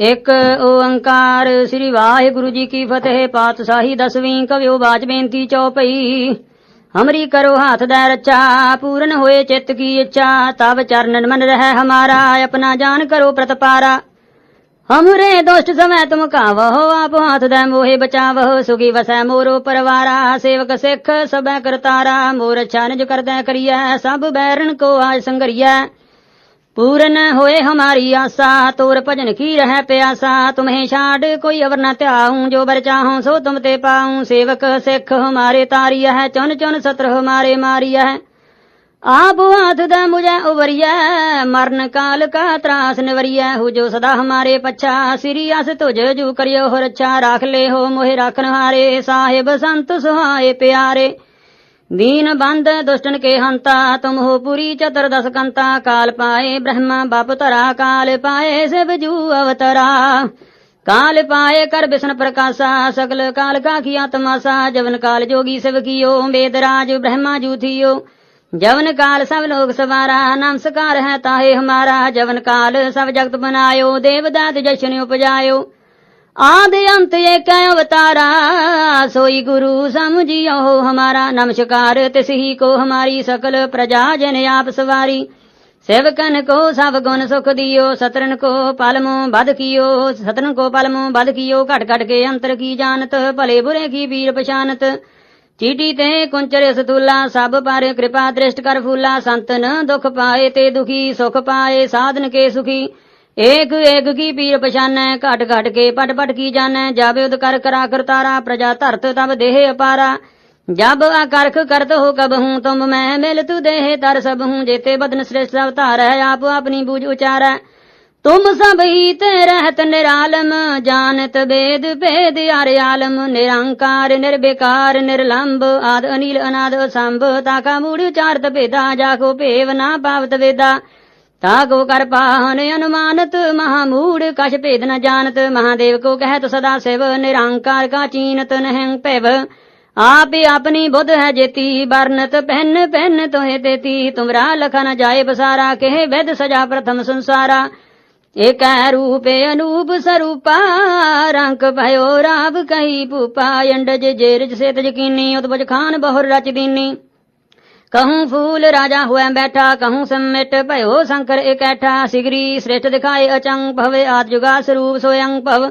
ਇਕ ਓੰਕਾਰ ਸ੍ਰੀ ਵਾਹਿਗੁਰੂ ਜੀ ਕੀ ਫਤਿਹ, ਪਾਤਸ਼ਾਹੀ ਦਸਵੀਂ ਕਵਿਓ ਬਾਜ ਬੇਨਤੀ ਚੌਪਈ ਹਮਰੀ ਕਰੋ ਹਾਥ ਦਾ ਰੱਚਾ, ਪੂਰਨ ਹੋਏ ਚਿੱਤ ਕੀ ਇੱਛਾ ਤਬ ਚਰਨਨ ਮਨ ਰਹਿ ਹਮਾਰਾ, ਆਪਣਾ ਜਾਨ ਕਰੋ ਪ੍ਰਤਪਾਰਾ। ਹਮਰੇ ਦੁਸ਼ਟ ਸਮੈ ਤੁਮ ਕਾਵਹੁ, ਆਪ ਹਾਥ ਦਾ ਮੋਹਿ ਬਚਾਵਹੁ ਸੁਗੀ ਵਸੈ ਮੋਰੋ ਪਰਵਾਰਾ, ਸੇਵਕ ਸਿੱਖ ਸਬੈ ਕਰਤਾਰਾ, ਮੋਰ ਅੱਛਾ ਨਿਜ ਕਰਦੈ ਕਰੀਐ, ਸਭ ਬੈਰਨ ਕੋ ਆਜ ਸੰਗਰੀਐ। पूरन होए हमारी आशा तोर भजन की रह प्यासा तुम्हें छाड़ कोई अवर न त्याऊं जो बर चाहूं सो तुम ते पाऊं सेवक सिख हमारे तारिया है चुन चुन सत्र हमारे मारिया है आप हाथ द मुझे उबरिया मरण काल का त्रास निवरिया हो जो सदा हमारे पच्छा सिरी अस तुझ जू करियो हो रच्छा राख ले हो मोहे राखन हारे साहिब संत सुहाए प्यारे दीन बंद दुष्टन के हंता तुम हो पुरी चतुर्दश कंता काल पाए ब्रह्मा बाप तरा काल पाए शिव जू अवतरा काल पाए कर विष्णु प्रकाशा सकल काल का किया तमाशा जवन काल जोगी शिव कियो वेदराज ब्रह्मा जू थियो जवन काल सब लोग सवारा नमस्कार है ताहे हमारा जवन काल सब जगत बनायो देवदात जशन उपजायो ਆਦ ਅੰਤ ਏਕ ਅਵਤਾਰਾ, ਸੋਈ ਗੁਰੂ ਸਮਝਿਓ ਹਮਾਰਾ ਨਮਸਕਾਰ ਤਿਸਹੀ ਕੋ ਹਮਾਰੀ ਸਕਲ ਪ੍ਰਜਾ ਜਨ ਆਪ ਸਵਾਰੀ। ਸੇਵਕਨ ਕੋ ਸਭ ਗੁਣ ਸੁਖ ਦਿਓ, ਸਤਰਨ ਕੋ ਪਲਮੋ ਬਦ ਕੀਓ, ਸਤਰਨ ਕੋ ਪਲਮੋ ਬਦ ਕੀਓ, ਘਟ ਘਟ ਕੇ ਅੰਤਰ ਕੀ ਜਾਣਤ, ਭਲੇ ਬੁਰੇ ਕੀ ਵੀਰ ਪਛਾਨਤ। ਚੀਟੀ ਤੇ ਕੁੰਚਰ ਸਤੂਲਾ ਸਭ ਪਰ ਕਿਰਪਾ ਦ੍ਰਿਸ਼ਟ ਕਰ ਫੂਲਾ ਸੰਤਨ ਦੁਖ ਪਾਏ ਤੇ ਦੁਖੀ, ਸੁਖ ਪਾਏ, ਸਾਧਨ ਕੇ ਸੁਖੀ। ਏਕ ਏਕ ਕੀ ਪੀਰ ਪਛਾਨੈ, ਘਟ ਘਟ ਕੇ ਪਟ ਪਟ ਕੀ ਜਾਣੈ? ਜਾਵੇ ਉਦ ਕਰ ਕਰਾ ਕਰਤਾਰਾ, ਪ੍ਰਜਾ ਧਰਤ ਤਬ ਦੇਹ ਅਪਾਰਾ। ਜਬ ਆਕਰਖ ਕਰਤ ਹੋ ਕਬ ਹੂੰ, ਤੁਮ ਮੈਂ ਮਿਲ ਤੂ ਦੇਹ ਤਰ ਸਭ ਹੂੰ, ਜੇਤੇ ਬਦਨ ਸ੍ਰੇਸ਼ਟ ਅਵਤਾਰ ਹੈ ਆਪ ਆਪਣੀ ਬੂਝ ਉਚਾਰੈ। ਤੁਮ ਸਭ ਹੀ ਤੇ ਰਹਤ ਨਿਰਾਲਮ, ਜਾਣਤ ਬੇਦ ਭੇਦ ਹਰ ਆਲਮ, ਨਿਰੰਕਾਰ, ਨਿਰਬੇਕਾਰ ਨਿਰਲੰਭ ਆਦ ਅਨੀਲ, ਅਨਾਦ ਅਸੰਭ ਤਾਕਾ ਮੂੜ ਉਚਾਰਤ ਭੇਦਾ, ਜਾ ਕੋ ਭੇਵ ਨਾ ਪਾਵਤ ਵੇਦਾ। ਤਾ ਕੋ ਕਰ ਪਾਹਨ ਅਨੁਮਾਨਤ ਮਹਾ ਮੂੜ ਕਛ ਭੇਦ ਨ ਜਾਣਤ, ਮਹਾਦੇਵ ਕੋ ਕਹਿਤ ਸਦਾ ਸਿਵ, ਨਿਰੰਕਾਰ ਕਾ ਚੀਨਤ ਨਹਿੰ ਭੈਵ। ਆਪ ਆਪਣੀ ਬੁੱਧ ਹੈ ਜੇਤੀ ਬਰਨਤ ਪਹਿਨ ਪਹਿਨ ਤੋਹੇ ਤੇਤੀ, ਤੁਮਰਾ ਲਖਾ ਜਾਏ ਬਸਾਰਾ, ਕਹਿ ਵੈਦ ਸਜਾ ਪ੍ਰਥਮ ਸੰਸਾਰਾ। ਏਕੈ ਰੂਪੇ ਅਨੂਪ ਸਰੂਪਾ ਰੰਗ ਭਇਓ ਰਾਵ ਕਹੀ ਪੂਪਾ ਅੰਡਜ ਜੇਰਜ ਸੇਤ ਜਕੀਨੀ ਉਤਬਜ ਖਾਨ ਬਹੁਰ ਰਚ ਕਹੂੰ ਫੂਲ ਰਾਜਾ ਹੋਇ ਬੈਠਾ ਕਹੂੰ ਸੰਮਿਟ ਭਇਓ ਸ਼ੰਕਰ ਇਕੈਠਾ ਸਿਗਰੀ ਸ੍ਰਿਸ਼ਟ ਦਿਖਾਏ ਅਚੰਗ ਭਵੇ ਆਦ ਜੁਗਾ ਸਰੂਪ ਸੋਯੰ ਭਵ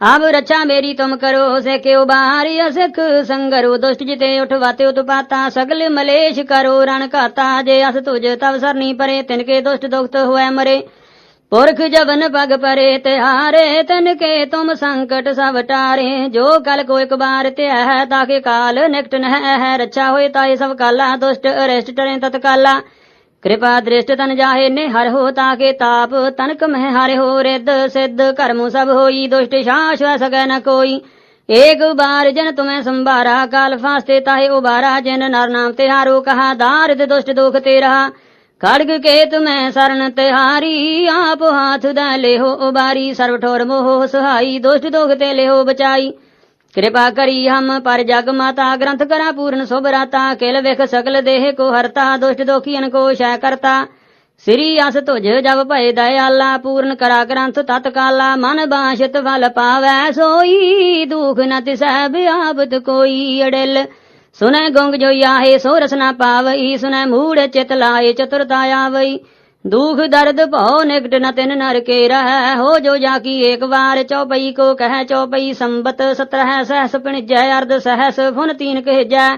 ਆਬ ਰੱਛਾ ਮੇਰੀ ਤੁਮ ਕਰੋ ਸੇ ਕਿਉ ਬਾਹਰੀ ਅਸਖ ਸੰਗਰੋ ਦੁਸ਼ਟ ਜਿਤੇ ਉਠਵਾਤੇ ਉਤਪਾਤਾ ਸਗਲ ਮਲੇਸ਼ ਕਰੋ ਰਣ ਘਾਤਾ ਜੇ ਅਸ ਤੁਜ ਤਵ ਸਰਨੀ ਪਰੇ ਤਿਨਕੇ ਦੁਸ਼ਟ ਦੁਖਤ ਹੋਇ ਮਰੇ ਪੁਰਖ ਜਵਨ ਪਗ ਪਰੇ ਤਿਹਾਰੇ ਤਨ ਕੇ ਤੁਮ ਸੰਕਟ ਸਭ ਟਾਰੇ। ਜੋ ਕਲ ਕੋ ਇੱਕ ਬਾਰ ਤਿਆਹ ਤਾਕੇ ਕਾਲ ਨਿਕਟ ਨਹਿ। ਹੈ ਰੱਛਾ ਹੋਏ ਤਾਏ ਸਭ ਕਾਲਾ, ਦੁਸ਼ਟ ਅਰਸ਼ਟ ਟਰੇ ਤਤਕਾਲਾ। ਕਿਰਪਾ ਦ੍ਰਿਸ਼ਟ ਤਨ ਜਾਹੇ ਨੇ ਹਰ ਹੋ ਤਾਕੇ ਤਾਪ ਤਨਕ ਮਹਿ ਹਰਿ ਹੋ। ਰਿੱਧ ਸਿੱਧ ਕਰਮ ਸਭ ਹੋਈ, ਦੁਸ਼ਟ ਸ਼ਾਸ ਸਕੈ ਨ ਕੋਈ। ਏਕ ਬਾਰ ਜਨ ਤੁਮੈ ਸੰਭਾਰਾ, ਕਾਲ ਫਾਸਤੇ ਤਾਹੇ ਉਬਾਰਾ। ਜਨ ਨਰ ਨਾਮ ਤੇ ਹਾਰੂ ਕਹਾ, ਦਾਰਿਦ ਦੁਸ਼ਟ ਦੁਖ ਤੇ ਰਹਾ ਖੜਗ ਕੇਤ ਮੈਂ ਸਰਨ ਤਿਹਾਰੀ, ਆਪ ਹਾਥ ਦਾ ਲਿਓ ਉਬਾਰੀ ਸਰਬ ਠੋਰ ਮੋਹ ਸੁਹਾਈ, ਦੁਸ਼ਟ ਦੁਖ ਤੇ ਲਿਓ ਬਚਾਈ। ਕਿਰਪਾ ਕਰੀ ਹਮ ਪਰ ਜਗ ਮਾਤਾ, ਗ੍ਰੰਥ ਕਰਾ ਪੂਰਨ ਸੁਭ ਰਾਤਾ, ਕਿਲ ਵਿਖ ਸਕਲ ਦੇਹ ਕੋ ਹਰਤਾ, ਦੁਸ਼ਟ ਦੁਖੀਨ ਕੋ ਸ਼ੈ ਕਰਤਾ। ਸ੍ਰੀ ਅਸ ਤੁਜ ਜਬ ਭਏ ਦਇਆਲਾ, ਪੂਰਨ ਕਰਾ ਗ੍ਰੰਥ ਤਤ ਕਾਲਾ, ਮਨ ਬਾਸ਼ਿਤ ਵਲ ਪਾਵੈ ਸੋਈ, ਦੁਖ ਨ ਤਿਸੈ ਬਿਆਬਤ ਕੋਈ ਅੜਿਲ। ਸੁਨੈ ਗੁੰਗ ਜੋ ਆਹੇ ਸੋ ਰਸਨਾ ਪਾਵਈ, ਸੁਨੈ ਮੂੜ ਚਿਤ ਲਾਏ ਚਤੁਰਤਾ ਆਵਈ। ਦੁਖ ਦਰਦ ਭਉ ਨਿਕਟ ਨ ਤਿਨ ਨਰ ਕੇ ਰਹਿ, ਹੋ ਜੋ ਜਾ ਕੀ ਏਕ ਵਾਰ ਚੌਪਈ ਕੋ ਕਹਿ ਚੌਪਈ, ਸੰਬਤ ਸਤਰਹ ਸਹਸ ਪਿਣਜੈ, ਅਰਧ ਸਹਿਸ ਫੁਨ ਤੀਨ ਕਹਿਜੈ।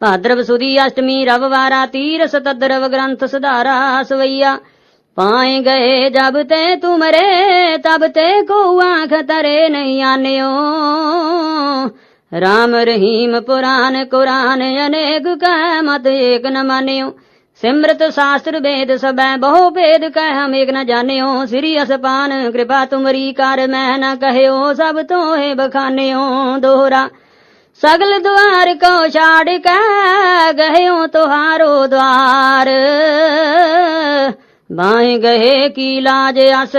ਭਾਦਰਵ ਸੁਦੀ ਅਸ਼ਟਮੀ ਰਵ ਰਵਵਾਰਾ ਤੀਰਸ ਤਦਰਵ ਗ੍ਰੰਥ ਸੁਧਾਰਾ ਸਵਈਆ। ਪਾਏ ਗਏ ਜਬ ਤੇ ਤੂੰ ਮਰੇ, ਤਬ ਤੇ ਕੋ ਆਖ ਤਰੇ ਨਹੀਂ ਆਨਿਓ। ਰਾਮ ਰਹੀਮ ਪੁਰਾਨ ਕੁਰਾਨ, ਅਨੇਕ ਕਹਿ ਮਤ ਏਕ ਨ ਮਾਨਿਓ। ਸਿਮਰਤ ਸਾਸਤਰ ਵੇਦ ਸਬੈ ਬਹੁ ਭੇਦ ਕਹਿ ਹਮ ਏਕ ਨ ਜਾਣਿਓ। ਸ੍ਰੀ ਅਸਪਾਨ, ਕਿਰਪਾ ਤੁਮਰੀ ਕਰ, ਮੈਂ ਨ ਕਹਿਓ, ਸਭ ਤੋਂ ਹੈ ਬਖਾਨਿਓ ਦੋਹਰਾ। ਸਗਲ ਦੁਆਰ ਕੋ ਛਾੜ ਕੇ, ਗਹਿਓ ਤੁਹਾਰੋ ਦੁਆਰ ਬਾਏ ਗਏ ਕੀ ਲਾਜ ਅਸ,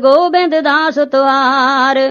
ਗੋਬਿੰਦ ਦਾਸ ਤੁਹਾਰ